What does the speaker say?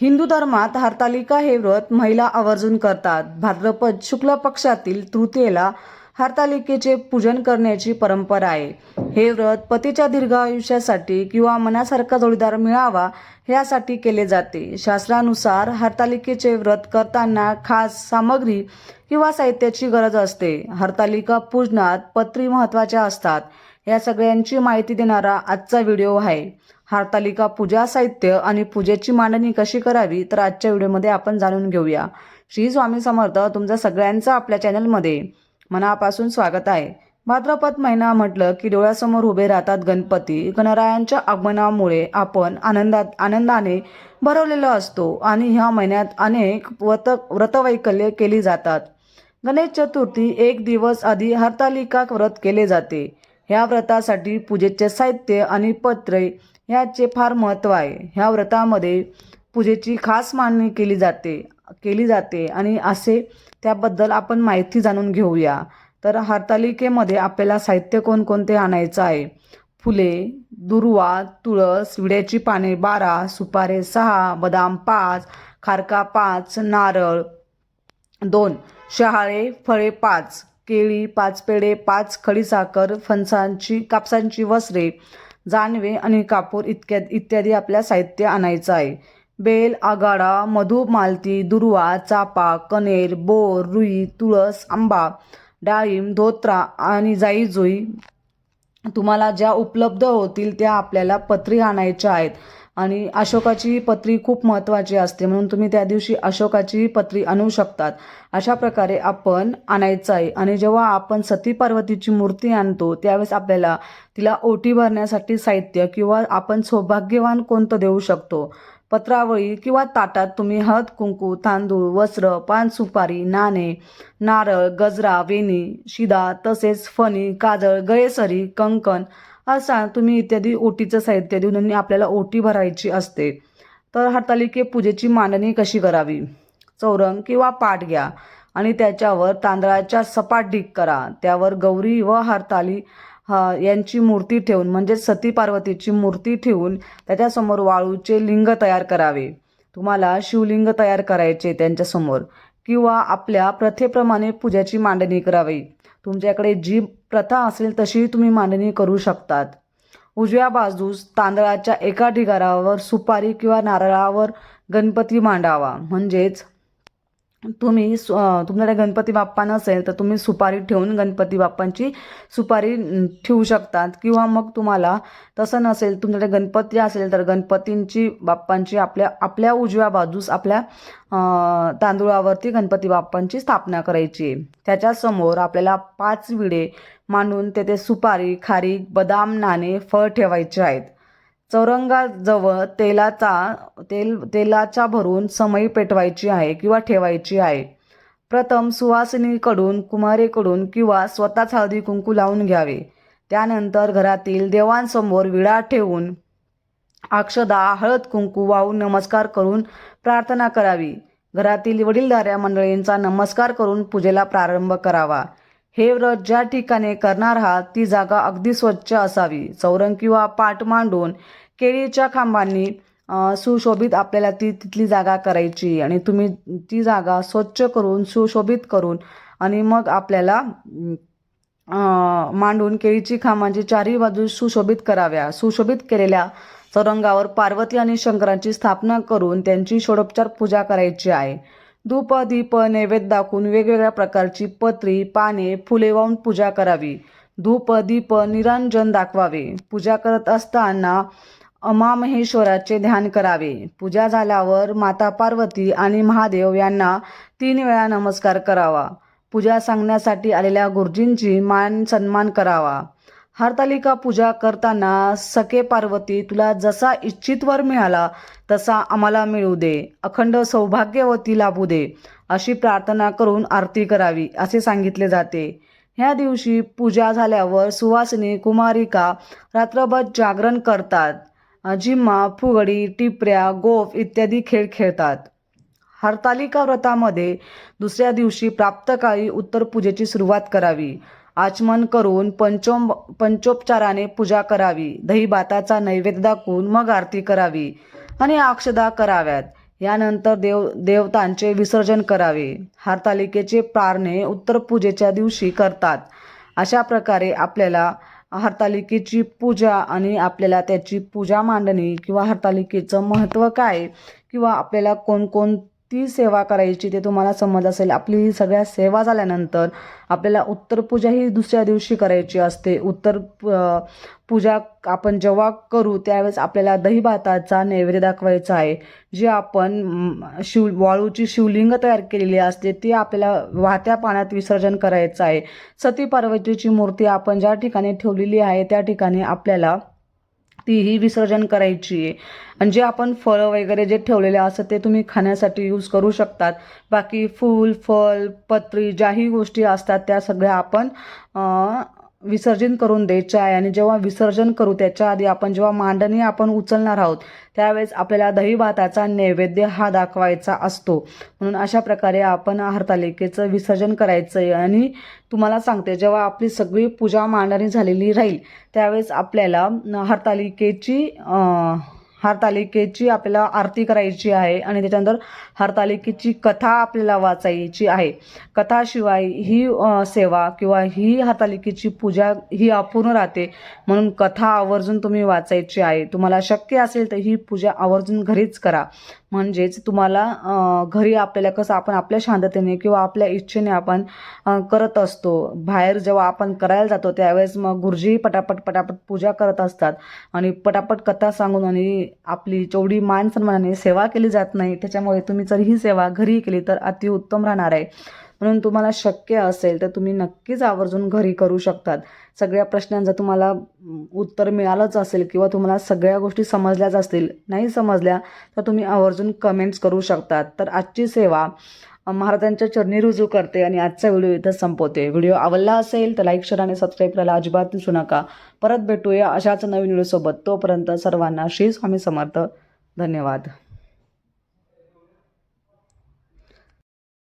हिंदू धर्मात हरतालिका हे व्रत महिला आवर्जून करतात. भाद्रपद शुक्ल पक्षातील तृतीयेला हरतालिकेचे पूजन करण्याची परंपरा आहे. हे व्रत पतीच्या दीर्घ आयुष्यासाठी किंवा मनासारखा जोडीदार मिळावा यासाठी केले जाते. शास्त्रानुसार हरतालिकेचे व्रत करताना खास सामग्री किंवा साहित्याची गरज असते. हरतालिका पूजनात पत्री महत्त्वाच्या असतात. या सगळ्यांची माहिती देणारा आजचा व्हिडिओ आहे. हरतालिका पूजा साहित्य आणि पूजेची मांडणी कशी करावी तर आजच्या व्हिडिओमध्ये आपण जाणून घेऊया. श्री स्वामी समर्थ तुमचं सगळ्यांचं आपल्या चॅनलमध्ये मनापासून स्वागत आहे. भाद्रपद महिना म्हटलं की डोळ्यासमोर उभे राहतात गणपती. गणरायांच्या आगमनामुळे आपण आनंदात आनंदाने भरवलेलो असतो आणि ह्या महिन्यात अनेक व्रत व्रतवैकल्य केली जातात. गणेश चतुर्थी एक दिवस आधी हरतालिका व्रत केले जाते. ह्या व्रतासाठी पूजेचे साहित्य आणि पत्रे ह्याचे फार महत्त्व आहे. ह्या व्रतामध्ये पूजेची खास मांडणी केली जाते केली जाते आणि असे त्याबद्दल आपण माहिती जाणून घेऊया. तर हरतालिकेमध्ये आपल्याला साहित्य कोणकोणते आणायचं आहे? फुले दुर्वा तुळस विड्याची पाने बारा सुपारे सहा बदाम पाच खारका पाच नारळ दोन शहाळे फळे पाच. केळी पाच पेढे पाच खडीसाखर फणसांची कापसांची वस्त्रे जानवे आणि कापूर इतक्या इत्यादी आपल्या साहित्य आणायचं आहे. बेल आगाडा मधु मालती दुर्वा चापा कनेर बोर रुई तुळस आंबा डाळिंब धोत्रा आणि जाई जुई तुम्हाला ज्या उपलब्ध होतील त्या आपल्याला पत्री आणायच्या आहेत. आणि अशोकाची पत्री खूप महत्त्वाची असते. म्हणून तुम्ही त्या दिवशी अशोकाची पत्री आणू शकतात. अशा प्रकारे आपण आणायचं आहे आणि जेव्हा आपण सती पार्वतीची मूर्ती आणतो त्यावेळेस आपल्याला तिला ओटी भरण्यासाठी साहित्य किंवा आपण सौभाग्यवान कोणतं देऊ शकतो? पत्रावळी किंवा ताटात तुम्ही हळद कुंकू तांदूळ वस्त्र पान सुपारी नाणे नारळ गजरा वेणी शिदा तसेच फणी काजळ गळेसरी कंकण असा तुम्ही इत्यादी ओटीचं साहित्य देऊन आणि आपल्याला ओटी भरायची असते. तर हरतालिके पूजेची मांडणी कशी करावी? चौरंग किंवा पाट घ्या आणि त्याच्यावर तांदळाच्या सपाट डीक करा. त्यावर गौरी व हरताली हा यांची मूर्ती ठेवून म्हणजे सती पार्वतीची मूर्ती ठेवून त्याच्यासमोर वाळूचे लिंग तयार करावे. तुम्हाला शिवलिंग तयार करायचे त्यांच्यासमोर किंवा आपल्या प्रथेप्रमाणे पूजाची मांडणी करावी. तुमच्याकडे जी प्रथा असेल तशी तुम्ही मांडणी करू शकतात. उजव्या बाजूस तांदळाच्या एका ढिगारावर सुपारी किंवा नारळावर गणपती मांडावा. म्हणजेच तुम्ही सु तुमच्याकडे गणपती बाप्पा नसेल तर तुम्ही सुपारी ठेवून गणपती बाप्पांची सुपारी ठेवू शकतात. किंवा मग तुम्हाला तसं नसेल तुमच्याकडे गणपती असेल तर गणपतींची बाप्पांची आपल्या आपल्या उजव्या बाजूस आपल्या तांदूळावरती गणपती बाप्पांची स्थापना करायची आहे. त्याच्यासमोर आपल्याला पाच विडे मांडून तेथे सुपारी खारीक बदाम नाणे फळ ठेवायचे आहेत. चौरंगाजवळ तेलाचा तेल तेलाच्या भरून समई पेटवायची आहे किंवा ठेवायची आहे. प्रथम सुवासिनीकडून कुमारीकडून किंवा स्वतःच हळदी कुंकू लावून घ्यावे. त्यानंतर घरातील देवांसमोर विडा ठेवून अक्षदा हळद कुंकू वाहून नमस्कार करून प्रार्थना करावी. घरातील वडीलधाऱ्या मंडळींचा नमस्कार करून पूजेला प्रारंभ करावा. हे व्रत ज्या ठिकाणी करणार आहात ती जागा अगदी स्वच्छ असावी. चौरंग किंवा पाट मांडून केळीच्या खांबांनी सुशोभित आपल्याला ती तिथली जागा करायची आणि तुम्ही ती जागा स्वच्छ करून सुशोभित करून आणि मग आपल्याला मांडून केळीची खांबांची चारही बाजू सुशोभित कराव्या. सुशोभित केलेल्या चौरंगावर पार्वती आणि शंकरांची स्थापना करून त्यांची षोडोपचार पूजा करायची आहे. धूप दीप नैवेद्य दाखवून वेगवेगळ्या प्रकारची पत्री पाने फुले वाहून पूजा करावी. धूप दीप निरंजन दाखवावे. पूजा करत असताना अमामहेश्वराचे ध्यान करावे. पूजा झाल्यावर माता पार्वती आणि महादेव यांना तीन वेळा नमस्कार करावा. पूजा सांगण्यासाठी आलेल्या गुरुजींची मान सन्मान करावा. हरतालिका पूजा करताना सखे पार्वती तुला जसा इच्छित वर मिळाला तसा आम्हाला मिळू दे. अखंड सौभाग्यवती लाभू दे. अशी प्रार्थना करून आरती करावी असे सांगितले जाते. ह्या दिवशी पूजा झाल्यावर सुवासिनी कुमारिका रात्रभर जागरण करतात. जिम्मा फुगडी टिपऱ्या गोफ इत्यादी खेळ खेळतात. हरतालिका व्रतामध्ये दुसऱ्या दिवशी प्राप्तकाळी उत्तर पूजेची सुरुवात करावी. आचमन करून पंचोम पंचोपचाराने पूजा करावी. दही भाताचा नैवेद्य दाखवून मग आरती करावी आणि अक्षदा कराव्यात. यानंतर देव देवतांचे विसर्जन करावे. हरतालिकेचे प्रारणे उत्तर पूजेच्या दिवशी करतात. अशा प्रकारे आपल्याला हरतालिकेची पूजा आणि आपल्याला त्याची पूजा मांडणी किंवा हरतालिकेचं महत्त्व काय किंवा आपल्याला ती सेवा करायची ते तुम्हाला समज असेल आपली ही सगळ्या सेवा झाल्यानंतर आपल्याला उत्तर पूजा ही दुसऱ्या दिवशी करायची असते. उत्तर प- पूजा आपण जेव्हा करू त्यावेळेस आपल्याला दही भाताचा नैवेद्य दाखवायचा आहे. जे आपण शिव वाळूची शिवलिंग तयार केलेली असते ती आपल्याला वाहत्या पाण्यात विसर्जन करायचं आहे. सती पार्वतीची मूर्ती आपण ज्या ठिकाणी ठेवलेली आहे त्या ठिकाणी आपल्याला तीही विसर्जन करायची आहे आणि जे आपण फळं वगैरे जे ठेवलेले असतात ते तुम्ही खाण्यासाठी यूज करू शकतात. बाकी फूल फळ पत्री ज्याही गोष्टी असतात त्या सगळ्या आपण विसर्जन करून द्यायचं आहे आणि जेव्हा विसर्जन करू त्याच्या आधी आपण जेव्हा मांडणी आपण उचलणार आहोत त्यावेळेस आपल्याला दही भाताचा नैवेद्य हा दाखवायचा असतो. म्हणून अशा प्रकारे आपण हरतालिकेचं विसर्जन करायचं आहे आणि तुम्हाला सांगते जेव्हा आपली सगळी पूजा मांडणी झालेली राहील त्यावेळेस आपल्याला हरतालिकेची हरतालिकेची आपल्याला आरती करायची आहे आणि त्याच्यानंतर हरतालिकेची कथा आपल्याला वाचायची आहे. कथाशिवाय ही सेवा किंवा ही हरतालिकेची पूजा ही अपूर्ण राहते. म्हणून कथा आवर्जून तुम्ही वाचायची आहे. तुम्हाला शक्य असेल तर ही पूजा आवर्जून घरीच करा. म्हणजेच तुम्हाला घरी आपल्याला कसं आपण आपल्या शांततेने किंवा आपल्या इच्छेने आपण करत असतो. बाहेर जेव्हा आपण करायला जातो त्यावेळेस मग गुरुजी पटापट पटापट पूजा करत असतात. आणि पटापट कथा सांगून आणि आपली जेवढी मान सन्मानाने सेवा केली जात नाही त्याच्यामुळे तुम्ही जर ही सेवा घरी केली तर अतिउत्तम राहणार आहे. म्हणून तुम्हाला शक्य असेल तर तुम्ही नक्कीच आवर्जून घरी करू शकतात. सगळ्या प्रश्नांचं तुम्हाला उत्तर मिळालंच असेल किंवा तुम्हाला सगळ्या गोष्टी समजल्याच असतील नाही समजल्या तर तुम्ही आवर्जून कमेंट्स करू शकतात. तर आजची सेवा महाराजांच्या चरणी रुजू करते आणि आजचा व्हिडिओ इथं संपवते. व्हिडिओ आवडला असेल तर लाईक शेअर आणि सबस्क्राईब करायला अजिबात विसरू नका. परत भेटूया अशाच नवीन व्हिडिओसोबत. तोपर्यंत सर्वांना श्री स्वामी समर्थ. धन्यवाद.